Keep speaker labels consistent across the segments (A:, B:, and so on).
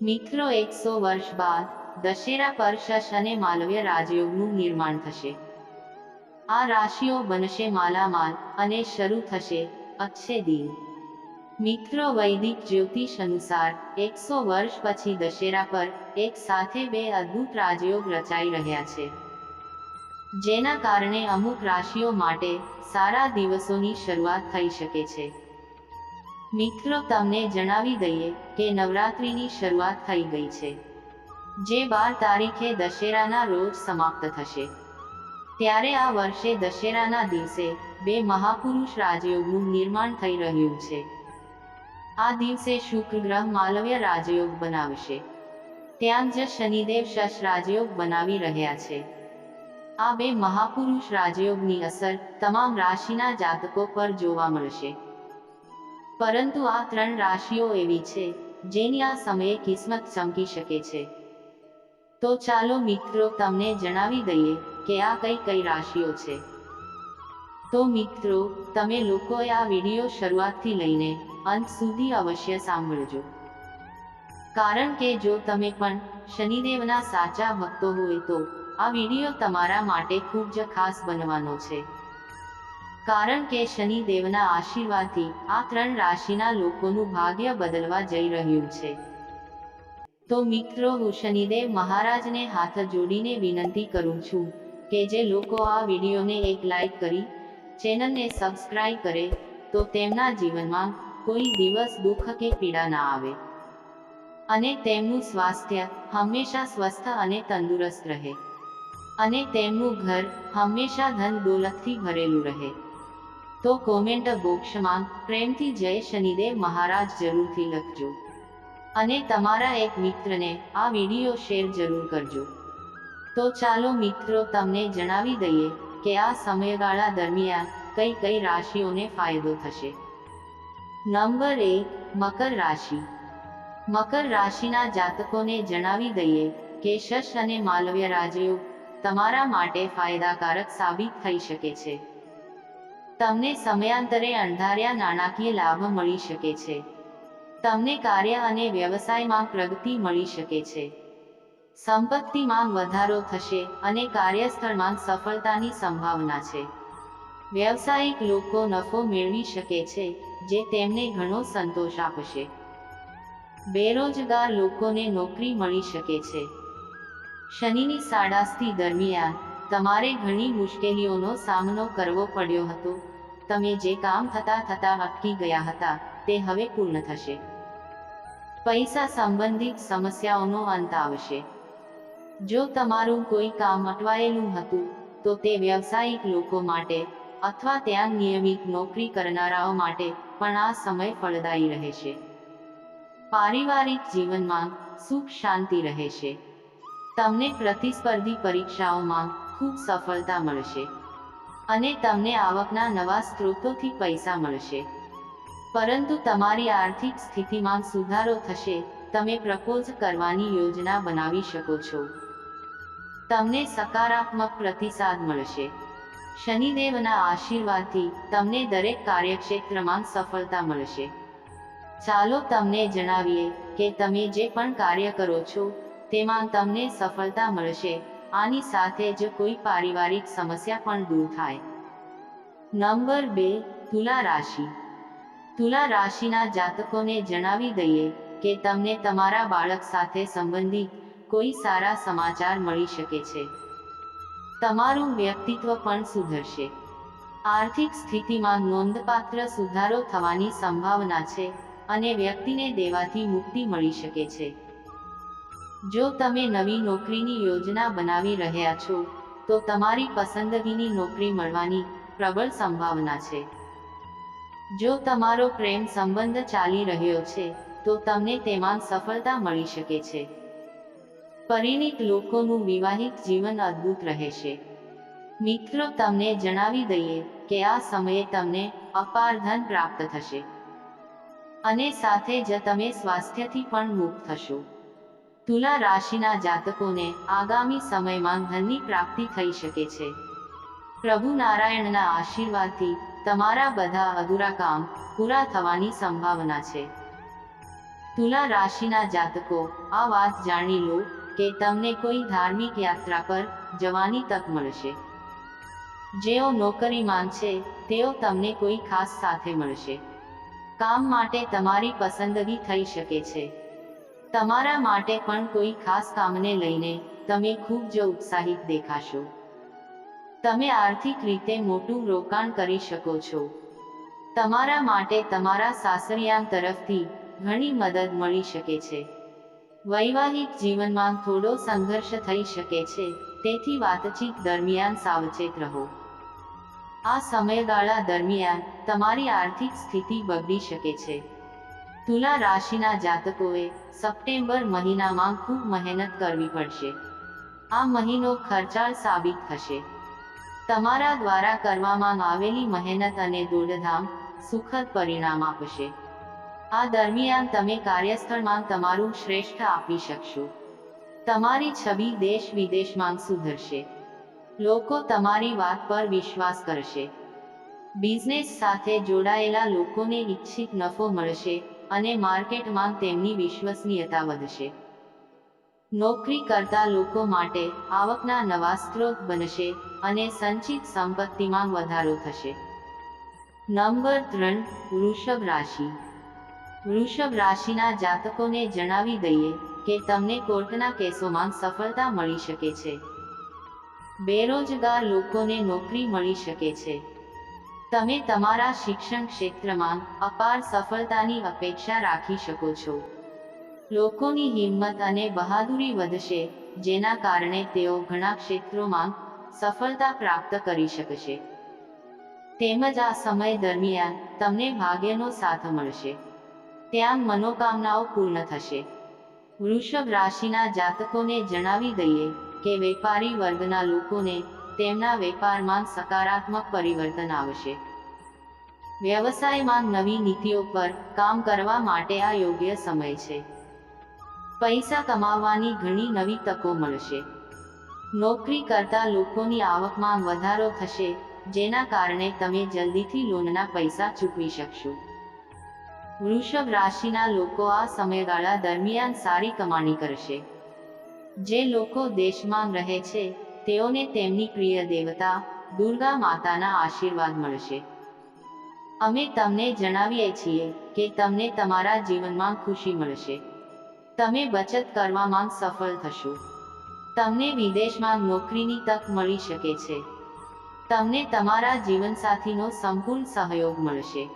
A: મિત્રો એકસો વર્ષ બાદ દશેરા પર શશ અને માલવ્ય રાજયોગનું નિર્માણ થશે. આ રાશિઓ બનશે માલામાલ અને શરૂ થશે અચ્છે દિન. મિત્રો વૈદિક જ્યોતિષ અનુસાર એકસો વર્ષ પછી દશેરા પર એક સાથે બે અદ્ભુત રાજયોગ રચાઈ રહ્યા છે. જેના કારણે અમુક રાશિઓ માટે સારા દિવસોની શરૂઆત થઈ શકે છે. મિત્રો, તમને જણાવી દઈએ કે નવરાત્રિની શરૂઆત થઈ ગઈ છે. જે બાર તારીખે દશેરાના રોજ સમાપ્ત થશે. ત્યારે આ વર્ષે દશેરાના દિવસે બે મહાપુરુષ રાજયોગનું નિર્માણ થઈ રહ્યું છે. આ દિવસે શુક્ર ગ્રહ માલવ્ય રાજયોગ બનાવશે. ત્યાં જ શનિદેવ શશ રાજયોગ બનાવી રહ્યા છે. આ બે મહાપુરુષ રાજયોગની અસર તમામ રાશિના જાતકો પર જોવા મળશે. પરંતુ આ ત્રણ રાશિઓ એવી છે, જેની આ સમયે કિસ્મત ચમકી શકે છે. તો ચાલો મિત્રો તમને જણાવી દઈએ કે આ કઈ કઈ રાશિઓ છે. તો મિત્રો, તમે લોકોએ આ વીડિયો શરૂઆતથી લઈને અંત સુધી અવશ્ય સાંભળજો. કારણ કે જો તમે પણ શનિદેવના સાચા ભક્તો હોય તો આ વીડિયો તમારા માટે ખૂબ જ ખાસ બનવાનો છે. કારણ કે શનિદેવના આશીર્વાદથી આ ત્રણ રાશિના લોકોનું ભાગ્ય બદલવા જઈ રહ્યું છે. તો મિત્રો, હું શનિદેવ મહારાજને હાથ જોડીને વિનંતી કરું છું કે જે લોકો આ વિડીયોને એક લાઈક કરી, ચેનલને સબસ્ક્રાઈબ કરે, તો તેમના જીવનમાં કોઈ દિવસ દુઃખ કે પીડા ના આવે. અને તેમનું સ્વાસ્થ્ય હંમેશા સ્વસ્થ અને તંદુરસ્ત રહે. અને તેમનું ઘર હંમેશા ધન દોલતથી ભરેલું રહે. તો કોમેન્ટ બોક્સમાં પ્રેમથી જય શનિદેવ મહારાજ જરૂરથી લખજો. અને તમારા એક મિત્રને આ વીડિયો શેર જરૂર કરજો. તો ચાલો મિત્રો તમને જણાવી દઈએ કે આ સમયગાળા દરમિયાન કઈ કઈ રાશિઓને ફાયદો થશે. નંબર એક મકર રાશિ. મકર રાશિના જાતકોને જણાવી દઈએ કે શશ અને માલવ્ય રાજયોગ તમારા માટે ફાયદાકારક સાબિત થઈ શકે છે. તમને સમયાંતરે અણધાર્યા નાણાકીય લાભ મળી શકે છે. તમને કાર્ય અને વ્યવસાયમાં પ્રગતિ મળી શકે છે. સંપત્તિમાં વધારો થશે અને કાર્યસ્થળમાં સફળતાની સંભાવના છે. વ્યવસાયિક લોકો નફો મેળવી શકે છે, જે તેમને ઘણો સંતોષ આપશે. બેરોજગાર લોકોને નોકરી મળી શકે છે. શનિની સાડાસ્તી દરમિયાન તમારે ઘણી મુશ્કેલીઓનો સામનો કરવો પડ્યો હતો. તમે જે કામ થતા થતા અટકી ગયા હતા, તે હવે પૂર્ણ થશે. પૈસા સંબંધિત સમસ્યાઓનો અંત આવશે. જો તમારું કોઈ કામ અટવાયેલું હતું, તો તે વ્યવસાયિક લોકો માટે અથવા ત્યાં નિયમિત નોકરી કરનારાઓ માટે પણ આ સમય ફળદાયી રહેશે. પારિવારિક જીવનમાં સુખ શાંતિ રહેશે. તમને પ્રતિસ્પર્ધી પરીક્ષાઓમાં ખૂબ સફળતા મળશે. અને તમને આવકના નવા સ્ત્રોતોથી પૈસા મળશે. પરંતુ તમારી આર્થિક સ્થિતિમાં સુધારો થશે, તમે પ્રપોઝ કરવાની યોજના બનાવી શકો છો. તમને સકારાત્મક પ્રતિસાદ મળશે. શનિદેવના આશીર્વાદથી તમને દરેક કાર્યક્ષેત્રમાં સફળતા મળશે. ચાલો તમને જણાવીએ કે તમે જે પણ કાર્ય કરો છો, તેમાં તમને સફળતા મળશે આની સાથે જ કોઈ પારિવારિક સમસ્યા પણ દૂર થાય. નંબર બે, તુલા રાશિ. તુલા રાશિના જાતકોને જણાવી દઈએ કે તમને તમારા બાળક સાથે સંબંધિત કોઈ સારા સમાચાર મળી શકે છે. તમારું વ્યક્તિત્વ પણ સુધરશે. આર્થિક સ્થિતિમાં નોંધપાત્ર સુધારો થવાની સંભાવના છે અને વ્યક્તિને દેવાથી મુક્તિ મળી શકે છે. જો તમે નવી નોકરીની યોજના બનાવી રહ્યા છો, તો તમારી પસંદગીની નોકરી મળવાની પ્રબળ સંભાવના છે. જો તમારો પ્રેમ સંબંધ ચાલી રહ્યો છે, તો તમને તેમાં સફળતા મળી શકે છે. પરિણીત લોકોનું વિવાહિત જીવન અદ્ભુત રહેશે. મિત્રો, તમને જણાવી દઈએ કે આ સમયે તમને અપાર ધન પ્રાપ્ત થશે. અને સાથે જ તમે સ્વાસ્થ્યથી પણ મુક્ત થશો. તુલા રાશિના જાતકોને આગામી સમયમાં ધનની પ્રાપ્તિ થઈ શકે છે. પ્રભુ નારાયણના આશીર્વાદથી તમારા બધા અધૂરા કામ પૂરા થવાની સંભાવના છે. તુલા રાશિના જાતકો, આ વાત જાણી લો કે તમને કોઈ ધાર્મિક યાત્રા પર જવાની તક મળશે. જેઓ નોકરીમાં છે, તેઓ તમને કોઈ ખાસ સાથે મળશે. કામ માટે તમારી પસંદગી થઈ શકે છે. તમારા માટે પણ કોઈ ખાસ કામને લઈને તમે ખૂબ જ ઉત્સાહિત દેખાશો. તમે આર્થિક રીતે મોટું રોકાણ કરી શકો છો. તમારા માટે તમારા સાસરિયામ તરફથી ઘણી મદદ મળી શકે છે. વૈવાહિક જીવનમાં થોડો સંઘર્ષ થઈ શકે છે, તેથી વાતચીત દરમિયાન સાવચેત રહો. આ સમયગાળા દરમિયાન તમારી આર્થિક સ્થિતિ બગડી શકે છે. તુલા રાશિના જાતકોએ સપ્ટેમ્બર મહિનામાં ખૂબ મહેનત કરવી પડશે. આ મહિનો ખર્ચાળ સાબિત થશે. તમારા દ્વારા કરવામાં આવેલી મહેનત અને દોડધામ સુખદ પરિણામ આપશે. આ દરમિયાન તમે કાર્યસ્થળમાં તમારું શ્રેષ્ઠ આપી શકશો. તમારી છબી દેશ વિદેશમાં સુધરશે. લોકો તમારી વાત પર વિશ્વાસ કરશે. બિઝનેસ સાથે જોડાયેલા લોકોને ઈચ્છિત નફો મળશે. અને માર્કેટમાં તેમની વિશ્વસનીયતા વધશે. નોકરી કરતા લોકો માટે આવકના નવા સ્ત્રોત બનશે અને સંચિત સંપત્તિમાં વધારો થશે. નંબર ત્રણ, વૃષભ રાશિ. વૃષભ રાશિના જાતકોને જણાવી દઈએ કે તમને કોર્ટના કેસોમાં સફળતા મળી શકે છે. બેરોજગાર લોકોને નોકરી મળી શકે છે. તમે તમારા શિક્ષણ ક્ષેત્રમાં અપાર સફળતાની અપેક્ષા રાખી શકો છો. લોકોની હિંમત અને બહાદુરી વધશે, જેના કારણે તેઓ ઘણા ક્ષેત્રોમાં સફળતા પ્રાપ્ત કરી શકશે. તેમજ આ સમય દરમિયાન તમને ભાગ્યનો સાથ મળશે. ત્યાં મનોકામનાઓ પૂર્ણ થશે. વૃષભ રાશિના જાતકોને જણાવી દઈએ કે વેપારી વર્ગના લોકોને તેમના વેપારમાં સકારાત્મક પરિવર્તન આવશે. વ્યવસાયમાં નવી નીતિઓ પર કામ કરવા માટે આ યોગ્ય સમય છે. પૈસા કમાવવાની ઘણી નવી તકો મળશે. નોકરી કરતા લોકોની આવકમાં વધારો થશે, જેના કારણે તમે જલ્દીથી લોનના પૈસા ચૂકવી શકશો. વૃષભ રાશિના લોકો આ સમયગાળા દરમિયાન સારી કમાણી કરશે. જે લોકો દેશમાં રહે છે તેઓને તેમની પ્રિય દેવતા, દુર્ગા માતાના આશીર્વાદ મળશે. અમે તમને જણાવીએ છીએ કે તમને તમારા જીવનમાં ખુશી મળશે. તમે બચત કરવામાં સફળ થશો. તમને વિદેશમાં નોકરીની તક મળી શકે છે. તમને તમારા જીવનસાથીનો સંપૂર્ણ સહયોગ મળશે.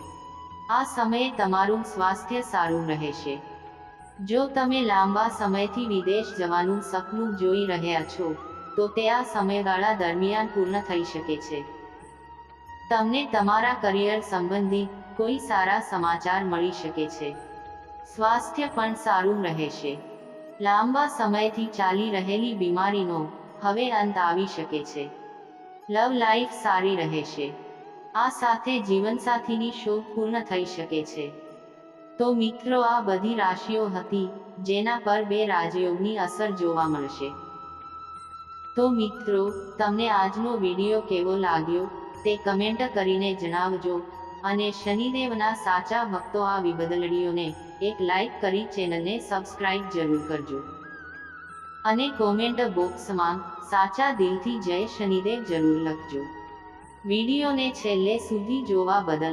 A: આ સમયે તમારું સ્વાસ્થ્ય સારું રહેશે. જો તમે લાંબા સમયથી વિદેશ જવાનું સપનું જોઈ રહ્યા છો તો તે આ સમયગાળા દરમિયાન પૂર્ણ થઈ શકે છે. તમને તમારા કરિયર સંબંધી કોઈ સારા સમાચાર મળી શકે છે. સ્વાસ્થ્ય પણ સારું રહેશે. લાંબા સમયથી ચાલી રહેલી બીમારીનો હવે અંત આવી શકે છે. લવ લાઈફ સારી રહેશે. આ સાથે જીવનસાથીની શોધ પૂર્ણ થઈ શકે છે. તો મિત્રો, આ બધી રાશિઓ હતી જેના પર બે રાજયોગની અસર જોવા મળશે. તો મિત્રો, તમને આજનો વીડિયો કેવો લાગ્યો તે કમેન્ટ કરીને જણાવજો અને શનિદેવના સાચા ભક્તો આ વિબદલડીઓને એક લાઈક કરી ચેનલને સબસ્ક્રાઇબ જરૂર કરજો. અને કોમેન્ટ બોક્સમાં સાચા દિલથી જય શનિદેવ જરૂર લખજો. વિડીયોને છેલ્લે સુધી જોવા બદલ